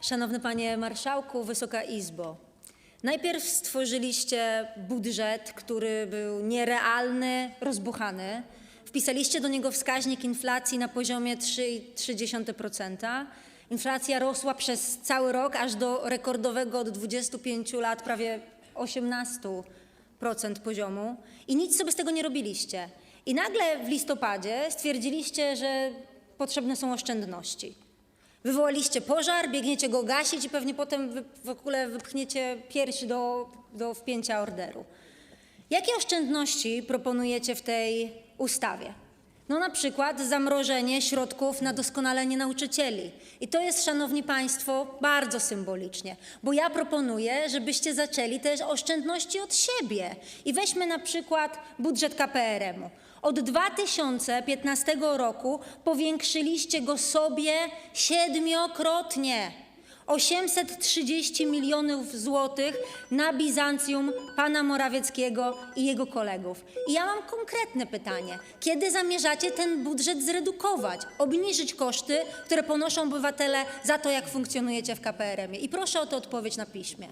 Szanowny Panie Marszałku, Wysoka Izbo. Najpierw stworzyliście budżet, który był nierealny, rozbuchany. Wpisaliście do niego wskaźnik inflacji na poziomie 3,3%. Inflacja rosła przez cały rok aż do rekordowego od 25 lat prawie 18% poziomu i nic sobie z tego nie robiliście. I nagle w listopadzie stwierdziliście, że potrzebne są oszczędności. Wywołaliście pożar, biegniecie go gasić i pewnie potem w ogóle wypchniecie pierś do, do wpięcia orderu. Jakie oszczędności proponujecie w tej ustawie? No na przykład zamrożenie środków na doskonalenie nauczycieli. I to jest, szanowni państwo, bardzo symbolicznie, bo ja proponuję, żebyście zaczęli te oszczędności od siebie. I weźmy na przykład budżet KPRM-u. Od 2015 roku powiększyliście go sobie siedmiokrotnie. 830 milionów złotych na Bizancjum pana Morawieckiego i jego kolegów. I ja mam konkretne pytanie. Kiedy zamierzacie ten budżet zredukować, obniżyć koszty, które ponoszą obywatele za to, jak funkcjonujecie w KPRM-ie? I proszę o to odpowiedź na piśmie.